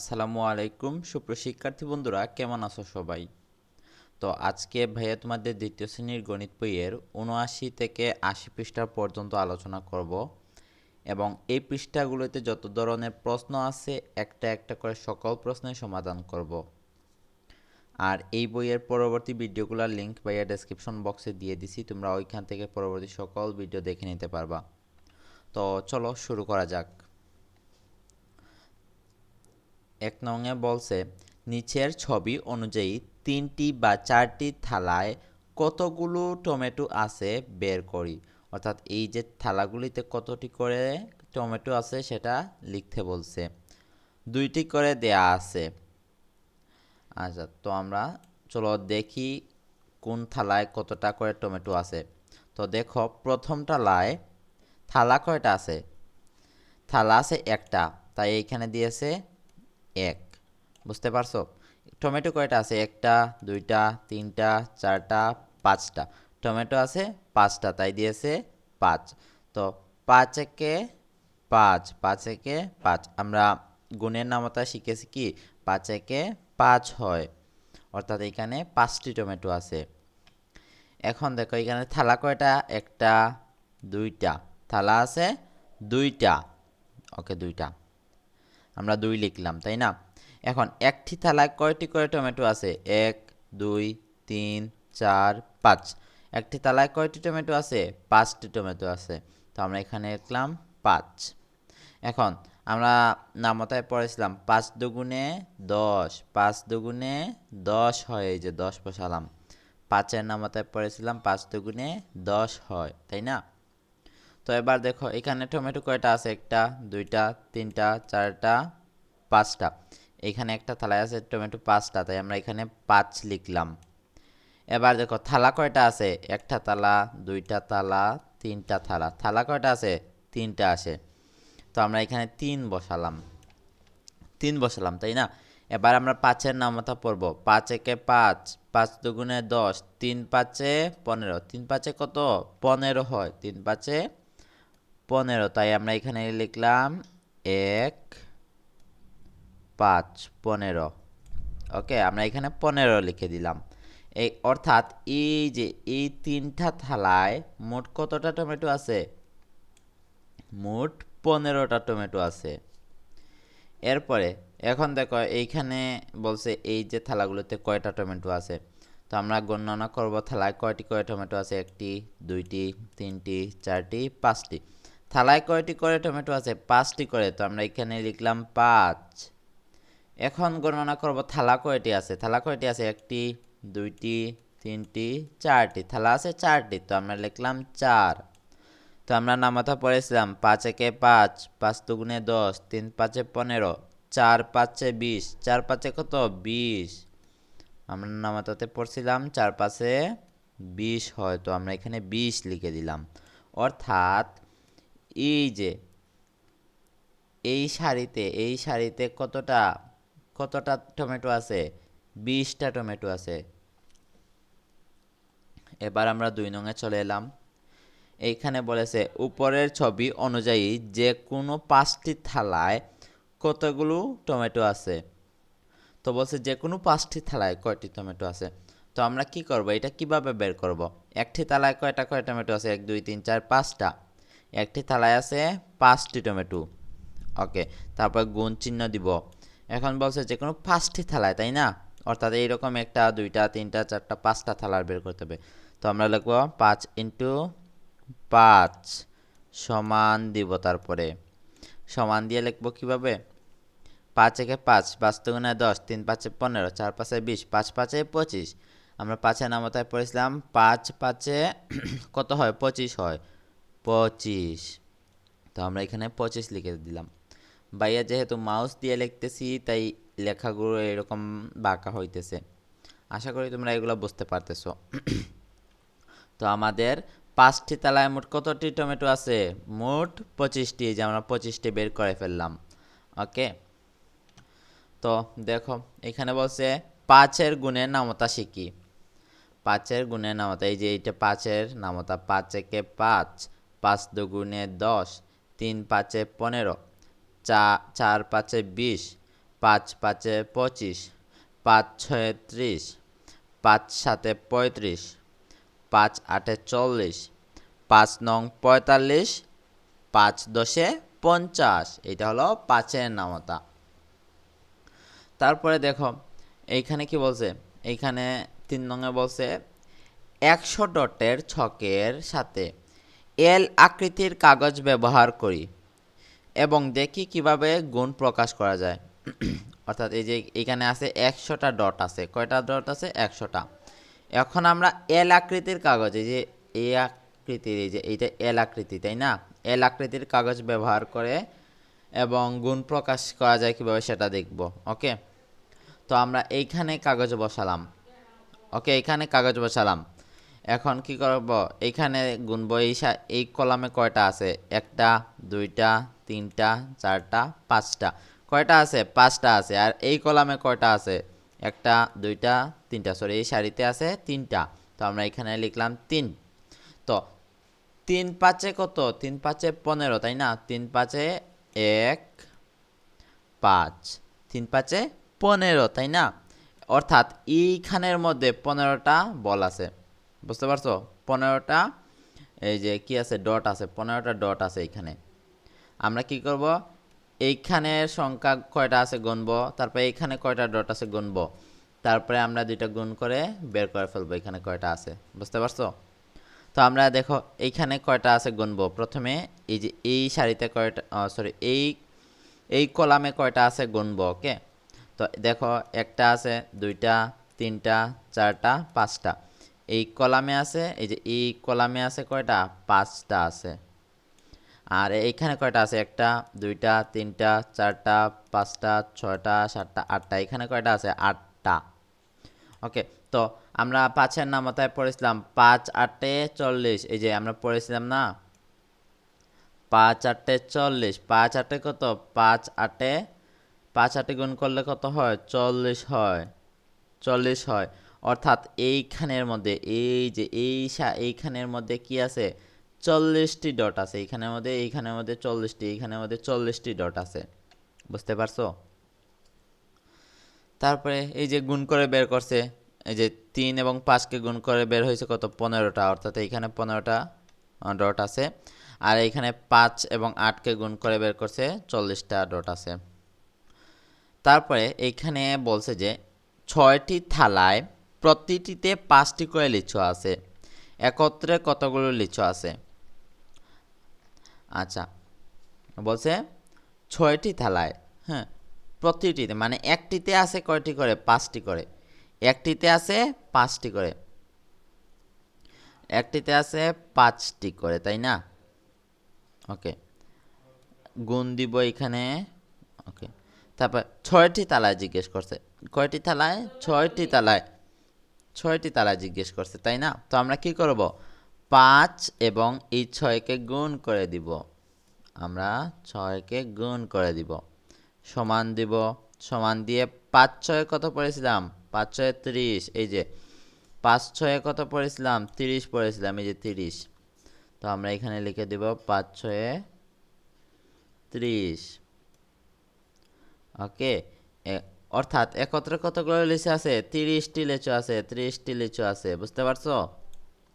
আসসালামু আলাইকুম। সুপ্রশিক্ষার্থী বন্ধুরা, কেমন আছো সবাই? তো আজকে ভাইয়া তোমাদের দ্বিতীয় শ্রেণির গণিত বইয়ের উনআশি থেকে আশি পৃষ্ঠা পর্যন্ত আলোচনা করব এবং এই পৃষ্ঠাগুলোতে যত ধরনের প্রশ্ন আছে, একটা একটা করে সকল প্রশ্নের সমাধান করব। আর এই বইয়ের পরবর্তী ভিডিওগুলোর লিঙ্ক ভাইয়া ডেসক্রিপশন বক্সে দিয়ে দিছি, তোমরা ওইখান থেকে পরবর্তী সকল ভিডিও দেখে নিতে পারবা। তো চলো শুরু করা যাক। এক নংয়ে বলছে, নিচের ছবি অনুযায়ী তিনটি বা চারটি থালায় কতগুলো টমেটো আছে বের করি। অর্থাৎ এই যে থালাগুলিতে কতটি করে টমেটো আছে সেটা লিখতে বলছে। দুইটি করে দেয়া আছে। আচ্ছা তো আমরা চলো দেখি কোন থালায় কতটা করে টমেটো আছে। তো দেখো, প্রথম থালায় থালা কয়টা আছে? থালা আছে একটা, তাই এইখানে দিয়েছে এক। বুঝতে পারছ? টমেটো কয়টা আছে? একটা, দুইটা, তিনটা, চারটা, পাঁচটা। টমেটো আছে পাঁচটা, তাই দিয়েছে পাঁচ। তো পাঁচ একে পাঁচ পাঁচ একে পাঁচ। আমরা গুণের নামতা শিখেছি কি? পাঁচ একে পাঁচ হয়। অর্থাৎ এখানে পাঁচটি টমেটো আছে। এখন দেখো, এখানে থালা কয়টা? একটা, দুইটা। থালা আছে দুইটা। ওকে, দুইটা। আমরা দুই লিখলাম, তাই না? এখন একটি থালায় কয়টি করে টমেটো আছে? এক, দুই, তিন, চার, পাঁচ। একটি থালায় কয়টি টমেটো আছে? পাঁচটি টমেটো আছে। তো আমরা এখানে লিখলাম পাঁচ। এখন আমরা নামতায় পড়েছিলাম পাঁচ দুগুণে দশ। পাঁচ দুগুণে দশ হয়, এই যে দশ বসালাম। পাঁচের নামতায় পড়েছিলাম পাঁচ দুগুণে দশ হয়, তাই না? তো এবার দেখো, এখানে টমেটো কয়টা আছে? একটা, দুইটা, তিনটা, চারটা, পাঁচটা। এখানে একটা থালায় আছে টমেটো পাঁচটা, তাই আমরা এখানে পাঁচ লিখলাম। এবার দেখো, থালা কয়টা আছে? একটা থালা, দুইটা থালা, তিনটা থালা। থালা কয়টা আছে? তিনটা আছে। তো আমরা এখানে তিন বসালাম। তিন বসালাম, তাই না? এবার আমরা পাঁচের নামতা পড়ব। পাঁচ একে পাঁচ পাঁচ দুগুণে দশ, তিন পাঁচে পনেরো। তিন পাঁচে কত? পনেরো হয়। তিন পাঁচে পনেরো, তাই আমরা এখানে লিখলাম এক, পাঁচ, পনেরো। ওকে, আমরা এখানে পনেরো লিখে দিলাম। এই অর্থাৎ এই যে এই তিনটা থালায় মোট কতটা টমেটো আছে? মোট পনেরোটা টমেটো আছে। এরপরে, এখন দেখো এইখানে বলছে এই যে থালাগুলোতে কয়টা টমেটো আছে? তো আমরা গণনা করব, থালায় কয়টি করে টমেটো আছে? একটি, দুইটি, তিনটি, চারটি, পাঁচটি। থালায় কয়টি করে টমেটো আছে? পাঁচটি করে। তো আমরা এখানে লিখলাম পাঁচ। এখন গণনা করব থালা কয়টি আছে? থালা কয়টি আছে? একটি, দুইটি, তিনটি, চারটি। থালা আছে চারটি। তো আমরা লিখলাম চার। তো আমরা নামাতা পড়েছিলাম পাঁচ একে পাঁচ পাঁচ দুগুণে দশ, তিন পাঁচে পনেরো, চার পাঁচে বিশ, চার পাঁচে কত? বিশ। আমরা নামাতাতে পড়ছিলাম চার পাঁচে বিশ হয়। তো আমরা এখানে বিশ লিখে দিলাম। অর্থাৎ এই যে, এই শাড়িতে এই শাড়িতে কতটা কতটা টমেটো আছে? বিশটা টমেটো আছে। এবার আমরা দুই নঙে চলে এলাম। এইখানে বলেছে, উপরের ছবি অনুযায়ী যে কোনো পাঁচটি থালায় কতগুলো টমেটো আছে? তো বলছে যে কোনো পাঁচটি থালায় কয়টি টমেটো আছে? তো আমরা কি করব? এটা কীভাবে বের করব? একটি থালায় কয়টা কয় টমেটো আছে? এক, দুই, তিন, চার, পাঁচটা। একটি থালায় আছে পাঁচটি টমেটো। ওকে, তারপর গুণ চিহ্ন দিব। এখন বলছে যে কোনো পাঁচটি থালায়, তাই না? অর্থাৎ এইরকম একটা দুইটা, তিনটা, চারটা, পাঁচটা থালার বের করতে হবে। তো আমরা লিখব পাঁচ ইন্টু পাঁচ সমান দিব তারপরে। সমান দিয়ে লিখব কীভাবে? পাঁচ একে পাঁচ পাঁচ দুগুণে দশ, তিন পাঁচে পনেরো, চার পাঁচে বিশ, পাঁচ পাঁচে পঁচিশ। আমরা পাঁচে নামতায় পড়েছিলাম, পাঁচ পাঁচে কত হয়? পঁচিশ হয়। পঁচিশ। তো আমরা এখানে পঁচিশ লিখে দিলাম। ভাইয়া যেহেতু মাউস দিয়ে লিখতেছি, তাই লেখাগুলো এরকম বাঁকা হইতেছে। আশা করি তোমরা এগুলো বুঝতে পারতেছো। তো আমাদের পাঁচটি তালায় মোট কতটি টমেটো আছে? মোট পঁচিশটি, যে আমরা পঁচিশটি বের করে ফেললাম। ওকে? তো দেখো, এখানে বলছে পাঁচের গুণের নামতা শিখি। পাঁচের গুণের নামতা, এই যে এইটা পাঁচের নামতা, পাঁচ একে পাঁচ। পাঁচ দুগুণে দশ, তিন পাঁচে পনেরো, চা, চার পাঁচে বিশ, পাঁচ পাঁচে পঁচিশ, পাঁচ ছয়ে ত্রিশ, পাঁচ সাতে পঁয়ত্রিশ, পাঁচ আটে চল্লিশ, পাঁচ নং পঁয়তাল্লিশ, পাঁচ দশে পঞ্চাশ। এটা হলো পাঁচের নামতা। তারপরে দেখো, এইখানে কি বলছে? এইখানে তিন নঙে বলছে, একশো ডটের ছকের সাথে। এল আকৃতির কাগজ ব্যবহার করি এবং দেখি কীভাবে গুণ প্রকাশ করা যায়। অর্থাৎ এই যে এখানে আছে একশোটা ডট আছে। কয়টা ডট আছে? একশোটা। এখন আমরা এল আকৃতির কাগজ, এই যে এই আকৃতির, এই যে এইটা এল আকৃতি, তাই না? এল আকৃতির কাগজ ব্যবহার করে এবং গুণ প্রকাশ করা যায় কীভাবে সেটা দেখব। ওকে? তো আমরা এইখানে কাগজ বসালাম। ওকে, এইখানে কাগজ বসালাম। এখন কি করব? এইখানে গুনবো, এই এই কলামে কয়টা আছে? একটা, দুইটা, তিনটা, চারটা, পাঁচটা। কয়টা আছে? পাঁচটা আছে। আর এই কলামে কয়টা আছে? একটা, দুইটা, তিনটা। সরি, এই সারিতে আছে তিনটা। তো আমরা এখানে লিখলাম তিন। তো তিন পাঁচে কত? তিন পাঁচে পনেরো, তাই না? তিন পাঁচে এক, পাঁচ। তিন পাঁচে পনেরো, তাই না? অর্থাৎ এইখানের মধ্যে পনেরোটা বল আছে। বুঝতে পারছ? পনেরোটা, এই যে কি আছে? ডট আছে। পনেরোটা ডট আছে এইখানে। আমরা কি করব? এইখানের সংখ্যা কয়টা আছে গুনবো। তারপরে এইখানে কয়টা ডট আছে গুনবো। তারপরে আমরা দুইটা গুণ করে বের করে ফেলব এখানে কয়টা আছে। বুঝতে পারছ? তো আমরা দেখো, এইখানে কয়টা আছে গুনবো? প্রথমে এই যে এই সারিতে কয়টা সরি এই এই কলামে কয়টা আছে গুনবো ওকে তো দেখো, একটা আছে, দুইটা, তিনটা, চারটা, পাঁচটা। এই কলামে আছে, এই যে এই কলামে আছে কয়টা? পাঁচটা আছে। আর এইখানে কয়টা আছে? একটা, দুইটা, তিনটা, চারটা, পাঁচটা, ছয়টা, সাতটা, আটটা। এখানে কয়টা আছে? আটটা। ওকে, তো আমরা পাঁচের নামতায় পড়েছিলাম। পাঁচ আটে চল্লিশ। এই যে আমরা পড়েছিলাম না? পাঁচ আটে চল্লিশ। পাঁচ আটে কত? পাঁচ আটে পাঁচ আটে গুণ করলে কত হয়? চল্লিশ হয়। চল্লিশ হয়। অর্থাৎ এইখানের মধ্যে, এই যে এই এইখানের মধ্যে কি আছে? চল্লিশটি ডট আছে। এইখানের মধ্যে এইখানের মধ্যে চল্লিশটি, এইখানের মধ্যে চল্লিশটি ডট আছে। বুঝতে পারছ? তারপরে এই যে গুণ করে বের করছে, এই যে তিন এবং পাঁচকে গুণ করে বের হয়েছে কত? পনেরোটা। অর্থাৎ এইখানে পনেরোটা ডট আছে। আর এইখানে পাঁচ এবং আটকে গুণ করে বের করছে চল্লিশটা ডট আছে। তারপরে এইখানে বলছে যে, ছয়টি থালায় প্রতিটিতে পাঁচটি করে লিচু আছে। একত্রে কতগুলো লিচু আছে? আচ্ছা বলছে ছয়টি থালায় হ্যাঁ প্রতিটিতে মানে একটিতে আছে কয়টি করে? পাঁচটি করে। একটিতে আছে পাঁচটি করে। একটিতে আছে পাঁচটি করে, তাই না? ওকে, গুণ দিব এখানে, ওকে, তারপর ছয়টি তালায় জিজ্ঞেস করছে। কয়টি তালায় ছয়টি তালায় ছয়টি তালায় জিজ্ঞেস করছে, তাই না? তো আমরা কি করব? পাঁচ এবং এই ছয়কে গুণ করে দিব। আমরা ছয়কে গুণ করে দিব। সমান দিব, সমান দিয়ে পাঁচ ছয় কত পড়েছিলাম? পাঁচ ছয় তিরিশ। এই যে পাঁচ ছয়ে কত পড়েছিলাম? তিরিশ পড়েছিলাম, এই যে তিরিশ। তো আমরা এখানে লিখে দিব পাঁচ ছয়ে ত্রিশ। ওকে অর্থাৎ একত্রে কতগুলো লিচু আছে তিরিশটি লিচু আছে ত্রিশটি লিচু আছে বুঝতে পারছো